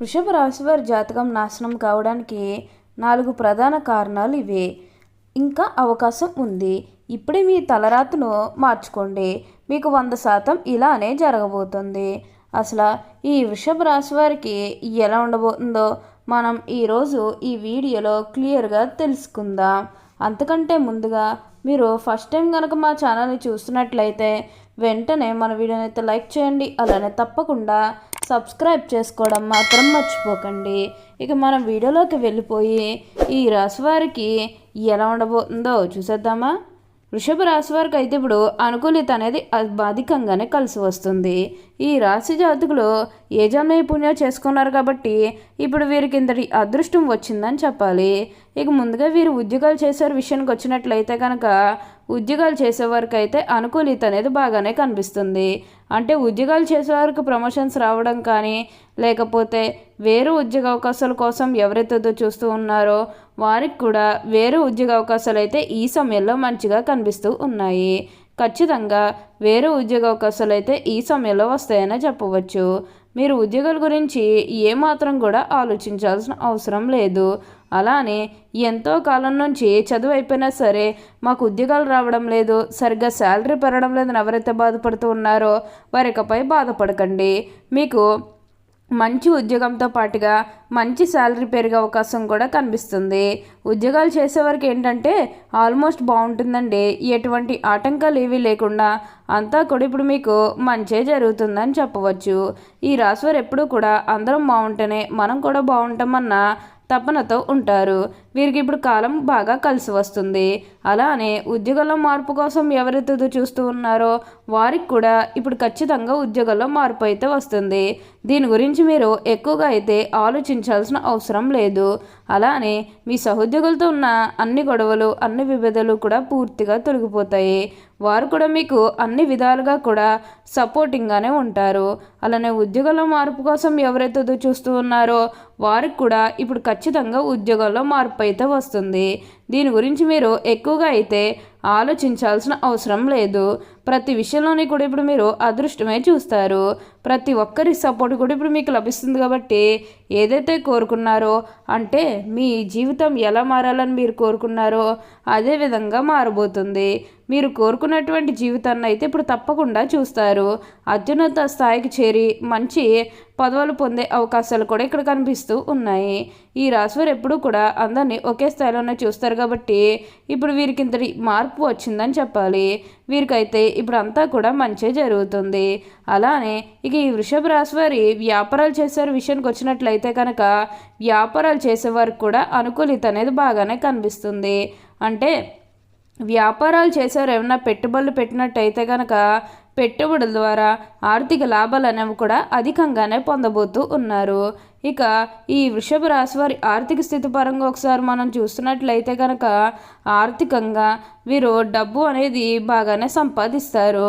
వృషభ రాశి వారి జాతకం నాశనం కావడానికి నాలుగు ప్రధాన కారణాలు ఇవే. ఇంకా అవకాశం ఉంది. ఇప్పుడే మీ తలరాతను మార్చుకోండి. మీకు వంద శాతం ఇలానే జరగబోతుంది. అసలు ఈ వృషభ రాశి వారికి ఎలా ఉండబోతుందో మనం ఈరోజు ఈ వీడియోలో క్లియర్గా తెలుసుకుందాం. అంతకంటే ముందుగా మీరు ఫస్ట్ టైం కనుక మా ఛానల్ని చూస్తున్నట్లయితే వెంటనే మన వీడియోనైతే లైక్ చేయండి అలానే తప్పకుండా సబ్స్క్రైబ్ చేసుకోవడం మాత్రం మర్చిపోకండి. ఇక మనం వీడియోలోకి వెళ్ళిపోయి ఈ రాశి వారికి ఎలా ఉండబోతుందో చూసేద్దామా? వృషభ రాశి వారికి అయితే ఇప్పుడు అనుకూలిత అనేది అధికంగానే కలిసి వస్తుంది. ఈ రాశి జాతకులు ఏ పుణ్యం చేసుకున్నారు కాబట్టి ఇప్పుడు వీరికి ఇంతటి అదృష్టం వచ్చిందని చెప్పాలి. ఇక ముందుగా వీరు ఉద్యోగాలు చేసే విషయానికి వచ్చినట్లయితే కనుక ఉద్యోగాలు చేసేవారికి అయితే అనుకూలిత అనేది బాగానే కనిపిస్తుంది. అంటే ఉద్యోగాలు చేసేవారికి ప్రమోషన్స్ రావడం కానీ లేకపోతే వేరే ఉద్యోగ అవకాశాల కోసం ఎవరైతే చూస్తూ ఉన్నారో వారికి కూడా వేరే ఉద్యోగ అవకాశాలు అయితే ఈ సమయంలో మంచిగా కనిపిస్తూ ఉన్నాయి. ఖచ్చితంగా వేరే ఉద్యోగ అవకాశాలు అయితే ఈ సమయంలో వస్తాయనే చెప్పవచ్చు. మీరు ఉద్యోగాల గురించి ఏమాత్రం కూడా ఆలోచించాల్సిన అవసరం లేదు. అలానే ఎంతో కాలం నుంచి చదువు అయిపోయినా సరే మాకు ఉద్యోగాలు రావడం లేదు. సరిగ్గా శాలరీ పెరగడం లేదని ఎవరైతే బాధపడుతూ ఉన్నారో వారికపై బాధపడకండి. మీకు మంచి ఉద్యోగంతో పాటుగా మంచి శాలరీ పెరిగే అవకాశం కూడా కనిపిస్తుంది. ఉద్యోగాలు చేసేవారికి ఏంటంటే ఆల్మోస్ట్ బాగుంటుందండి. ఎటువంటి ఆటంకాలు ఏవీ లేకుండా అంతా కూడా ఇప్పుడు మీకు మంచే జరుగుతుందని చెప్పవచ్చు. ఈ రాశివారు ఎప్పుడూ కూడా అందరం బాగుంటేనే మనం కూడా బాగుంటామన్న తపనతో ఉంటారు. వీరికి ఇప్పుడు కాలం బాగా కలిసి వస్తుంది. అలానే ఉద్యోగంలో మార్పు కోసం ఎవరైతే చూస్తూ ఉన్నారో వారికి కూడా ఇప్పుడు ఖచ్చితంగా ఉద్యోగంలో మార్పు అయితే వస్తుంది. దీని గురించి మీరు ఎక్కువగా అయితే ఆలోచించాల్సిన అవసరం లేదు. అలానే మీ సహోద్యోగులతో ఉన్న అన్ని గొడవలు అన్ని విభేదాలు కూడా పూర్తిగా తొలగిపోతాయి. వారు కూడా మీకు అన్ని విధాలుగా కూడా సపోర్టింగ్గానే ఉంటారు. అలానే ఉద్యోగంలో మార్పు కోసం ఎవరైతే చూస్తూ ఉన్నారో వారికి కూడా ఇప్పుడు ఖచ్చితంగా ఉద్యోగంలో మార్పు అయితే వస్తుంది. దీని గురించి మీరు ఎక్కువగా అయితే ఆలోచించాల్సిన అవసరం లేదు. ప్రతి విషయంలోని కూడా ఇప్పుడు మీరు అదృష్టమే చూస్తారు. ప్రతి ఒక్కరి సపోర్ట్ కూడా ఇప్పుడు మీకు లభిస్తుంది కాబట్టి ఏదైతే కోరుకున్నారో అంటే మీ జీవితం ఎలా మారాలని మీరు కోరుకున్నారో అదే విధంగా మారబోతుంది. మీరు కోరుకున్నటువంటి జీవితాన్ని అయితే ఇప్పుడు తప్పకుండా చూస్తారు. అత్యున్నత స్థాయికి చేరి మంచి పదవులు పొందే అవకాశాలు కూడా ఇక్కడ కనిపిస్తూ ఉన్నాయి. ఈ రాశివారు ఎప్పుడూ కూడా అందరినీ ఒకే స్థాయిలోనే చూస్తారు కాబట్టి ఇప్పుడు వీరికి ఇంతటి మార్పు వచ్చిందని చెప్పాలి. వీరికైతే ఇప్పుడు అంతా కూడా మంచి జరుగుతుంది. అలానే ఇక ఈ వృషభ రాశివారి వ్యాపారాలు చేసే విషయానికి వచ్చినట్లయితే కనుక వ్యాపారాలు చేసేవారికి కూడా అనుకూలిత అనేది బాగానే కనిపిస్తుంది. అంటే వ్యాపారాలు చేసారు ఏమైనా పెట్టుబడులు పెట్టినట్టయితే కనుక పెట్టుబడుల ద్వారా ఆర్థిక లాభాలు అనేవి కూడా అధికంగానే పొందబోతూ ఉన్నారు. ఇక ఈ వృషభ రాశి వారి ఆర్థిక స్థితి పరంగా ఒకసారి మనం చూస్తున్నట్లయితే కనుక ఆర్థికంగా వీరు డబ్బు అనేది బాగానే సంపాదిస్తారు.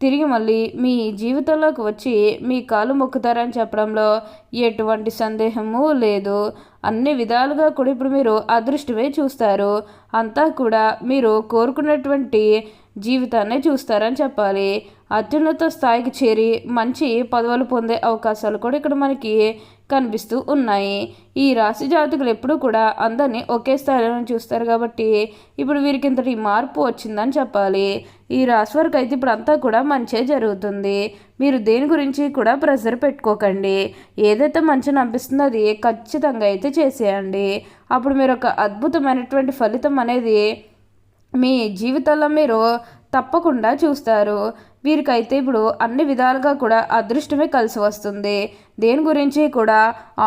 తిరిగి మళ్ళీ మీ జీవితంలోకి వచ్చి మీ కాలు మొక్కుతారని చెప్పడంలో ఎటువంటి సందేహము లేదు. అన్ని విధాలుగా కూడా ఇప్పుడు మీరు అదృష్టమే చూస్తారు. అంతా కూడా మీరు కోరుకున్నటువంటి జీవితాన్ని చూస్తారని చెప్పాలి. అత్యున్నత స్థాయికి చేరి మంచి పదవులు పొందే అవకాశాలు కూడా ఇక్కడ మనకి కనిపిస్తూ ఉన్నాయి. ఈ రాశి జాతకులు ఎప్పుడూ కూడా అందరినీ ఒకే స్థాయిలో చూస్తారు కాబట్టి ఇప్పుడు వీరికి ఇంతటి మార్పు వచ్చిందని చెప్పాలి. ఈ రాశి వరకు అయితే ఇప్పుడు అంతా కూడా మంచే జరుగుతుంది. మీరు దేని గురించి కూడా ప్రెషర్ పెట్టుకోకండి. ఏదైతే మంచిని అనిపిస్తుందో అది ఖచ్చితంగా అయితే చేసేయండి. అప్పుడు మీరు ఒక అద్భుతమైనటువంటి ఫలితం అనేది మీ జీవితంలో మీరు తప్పకుండా చూస్తారు. వీరికైతే ఇప్పుడు అన్ని విధాలుగా కూడా అదృష్టమే కలిసి వస్తుంది. దేని గురించి కూడా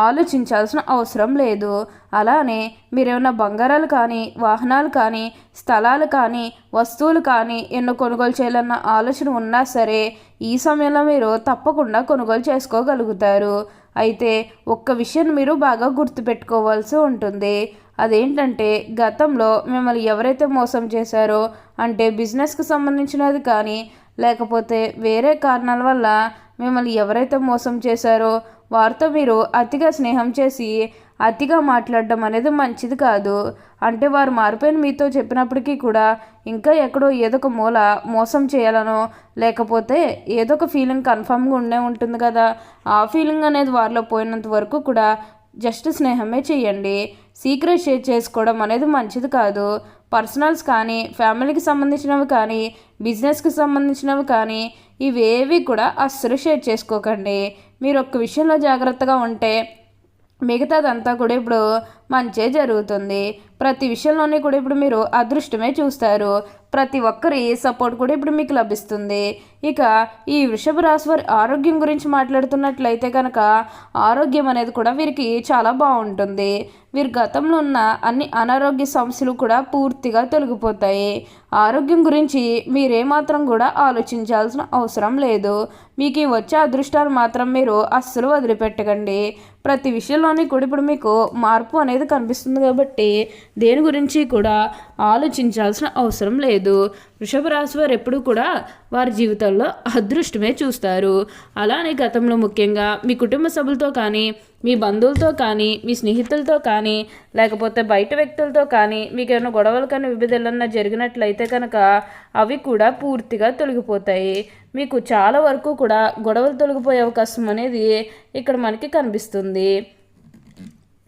ఆలోచించాల్సిన అవసరం లేదు. అలానే మీరేమైనా బంగారాలు కానీ వాహనాలు కానీ స్థలాలు కానీ వస్తువులు కానీ ఎన్నో కొనుగోలు చేయాలన్న ఆలోచన ఉన్నా సరే ఈ సమయంలో మీరు తప్పకుండా కొనుగోలు చేసుకోగలుగుతారు. అయితే ఒక్క విషయం మీరు బాగా గుర్తుపెట్టుకోవాల్సి ఉంటుంది. అదేంటంటే గతంలో మిమ్మల్ని ఎవరైతే మోసం చేశారో అంటే బిజినెస్కి సంబంధించినది కానీ లేకపోతే వేరే కారణాల వల్ల మిమ్మల్ని ఎవరైతే మోసం చేశారో వారితో మీరు అతిగా స్నేహం చేసి అతిగా మాట్లాడడం అనేది మంచిది కాదు. అంటే వారు మారిపోయిన మీతో చెప్పినప్పటికీ కూడా ఇంకా ఎక్కడో ఏదో ఒక మూల మోసం చేయాలనో లేకపోతే ఏదో ఒక ఫీలింగ్ కన్ఫామ్గా ఉండే ఉంటుంది కదా ఆ ఫీలింగ్ అనేది వారిలో పోయినంత వరకు కూడా జస్ట్ స్నేహమే చేయండి. సీక్రెట్ షేర్ చేసుకోవడం అనేది మంచిది కాదు. పర్సనల్స్ కానీ ఫ్యామిలీకి సంబంధించినవి కానీ బిజినెస్కి సంబంధించినవి కానీ ఇవేవి కూడా అస్సలు షేర్ చేసుకోకండి. మీరు ఒక్క విషయంలో జాగ్రత్తగా ఉంటే మిగతాదంతా కూడా ఇప్పుడు మంచే జరుగుతుంది. ప్రతి విషయంలోనే కూడా ఇప్పుడు మీరు అదృష్టమే చూస్తారు. ప్రతి ఒక్కరి సపోర్ట్ కూడా ఇప్పుడు మీకు లభిస్తుంది. ఇక ఈ వృషభ రాశి వారి ఆరోగ్యం గురించి మాట్లాడుతున్నట్లయితే కనుక ఆరోగ్యం అనేది కూడా వీరికి చాలా బాగుంటుంది. వీరి గతంలో ఉన్న అన్ని అనారోగ్య సమస్యలు కూడా పూర్తిగా తొలగిపోతాయి. ఆరోగ్యం గురించి మీరేమాత్రం కూడా ఆలోచించాల్సిన అవసరం లేదు. మీకు ఈ వచ్చే అదృష్టాలు మాత్రం మీరు అస్సలు వదిలిపెట్టకండి. ప్రతి విషయంలోని కూడా ఇప్పుడు మీకు మార్పు అనేది అనేది కనిపిస్తుంది కాబట్టి దేని గురించి కూడా ఆలోచించాల్సిన అవసరం లేదు. వృషభ రాశి వారు ఎప్పుడు కూడా వారి జీవితంలో అదృష్టమే చూస్తారు. అలానే గతంలో ముఖ్యంగా మీ కుటుంబ సభ్యులతో కానీ మీ బంధువులతో కానీ మీ స్నేహితులతో కానీ లేకపోతే బయట వ్యక్తులతో కానీ మీకు ఏమైనా గొడవలు కానీ విభేదాలన్నా జరిగినట్లయితే కనుక అవి కూడా పూర్తిగా తొలగిపోతాయి. మీకు చాలా వరకు కూడా గొడవలు తొలగిపోయే అవకాశం అనేది ఇక్కడ మనకి కనిపిస్తుంది.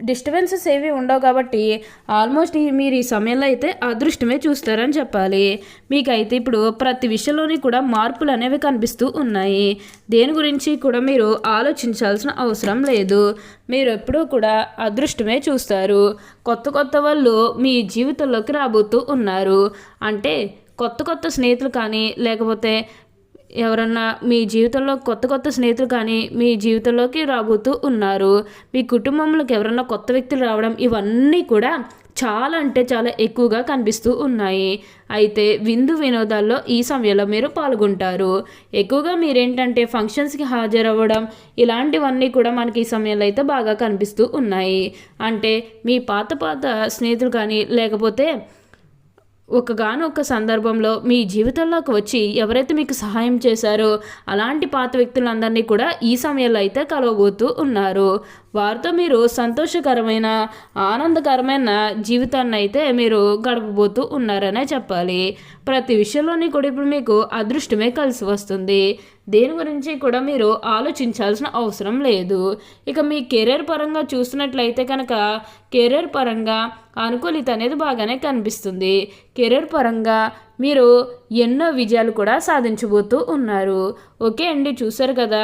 డిస్టర్బెన్సెస్ ఏవి ఉండవు కాబట్టి ఆల్మోస్ట్ ఈ మీరు ఈ సమయంలో అయితే అదృష్టమే చూస్తారని చెప్పాలి. మీకైతే ఇప్పుడు ప్రతి విషయంలోని కూడా మార్పులు అనేవి కనిపిస్తూ ఉన్నాయి. దేని గురించి కూడా మీరు ఆలోచించాల్సిన అవసరం లేదు. మీరు ఎప్పుడూ కూడా అదృష్టమే చూస్తారు. కొత్త కొత్త వాళ్ళు మీ జీవితంలోకి రాబోతూ ఉన్నారు. అంటే కొత్త కొత్త స్నేహితులు కానీ లేకపోతే ఎవరన్నా మీ జీవితంలో కొత్త కొత్త స్నేహితులు కానీ మీ జీవితంలోకి రాబోతూ ఉన్నారు మీ కుటుంబంలోకి ఎవరన్నా కొత్త వ్యక్తులు రావడం ఇవన్నీ కూడా చాలా అంటే చాలా ఎక్కువగా కనిపిస్తూ ఉన్నాయి. అయితే విందు వినోదాల్లో ఈ సమయంలో మీరు పాల్గొంటారు. ఎక్కువగా మీరేంటంటే ఫంక్షన్స్కి హాజరవ్వడం ఇలాంటివన్నీ కూడా మనకి ఈ సమయంలో అయితే బాగా కనిపిస్తూ ఉన్నాయి. అంటే మీ పాత పాత స్నేహితులు కానీ లేకపోతే ఒకగానొక సందర్భంలో మీ జీవితంలోకి వచ్చి ఎవరైతే మీకు సహాయం చేశారో అలాంటి పాత వ్యక్తులందరినీ కూడా ఈ సమయంలో అయితే కలవబోతూ ఉన్నారు. వారితో మీరు సంతోషకరమైన ఆనందకరమైన జీవితాన్ని అయితే మీరు గడపబోతూ ఉన్నారనే చెప్పాలి. ప్రతి విషయంలోని కూడా ఇప్పుడు మీకు అదృష్టమే కలిసి వస్తుంది. దేని గురించి కూడా మీరు ఆలోచించాల్సిన అవసరం లేదు. ఇక మీ కెరీర్ పరంగా చూసినట్లయితే కనుక కెరీర్ పరంగా అనుకూలిత అనేది బాగానే కనిపిస్తుంది. కెరీర్ పరంగా మీరు ఎన్నో విజయాలు కూడా సాధించబోతూ ఉన్నారు. ఓకే అండి చూసారు కదా?